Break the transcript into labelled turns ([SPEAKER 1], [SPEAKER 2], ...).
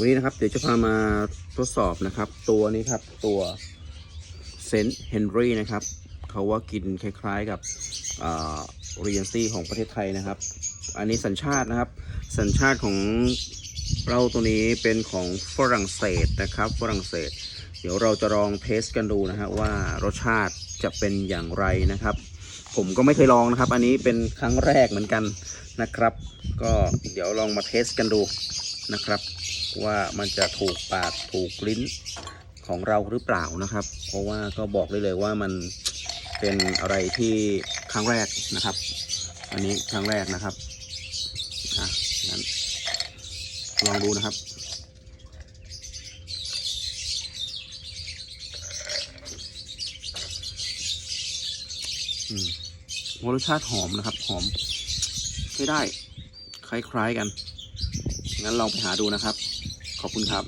[SPEAKER 1] วันนี้นะครับ เดี๋ยวจะพามาทดสอบนะครับ ตัวนี้ครับตัวเซนต์เฮนรี่นะครับเขาว่ากินคล้ายๆกับเรียนซี่ของประเทศไทยนะครับ อันนี้สัญชาตินะครับ สัญชาติของเราตัวนี้เป็นของฝรั่งเศสนะครับ ฝรั่งเศส เดี๋ยวเราจะลองเทสกันดูนะฮะว่ารสชาติจะเป็นอย่างไรนะครับ ผมก็ไม่เคยลองนะครับ อันนี้เป็นครั้งแรกเหมือนกันนะครับ ก็เดี๋ยวลองมาเทสกันดูนะครับ ว่ามันจะถูกปากถูกลิ้นของเราหรือเปล่านะครับ เพราะว่าก็บอกได้เลยว่ามันเป็นอะไรที่ครั้งแรกนะครับ อันนี้ครั้งแรกนะครับอะงั้นลองดูนะครับอืมรสชาติหอมนะครับ หอมใช้ได้ คล้ายๆกัน งั้นลองไปหาดูนะครับ ขอบคุณครับ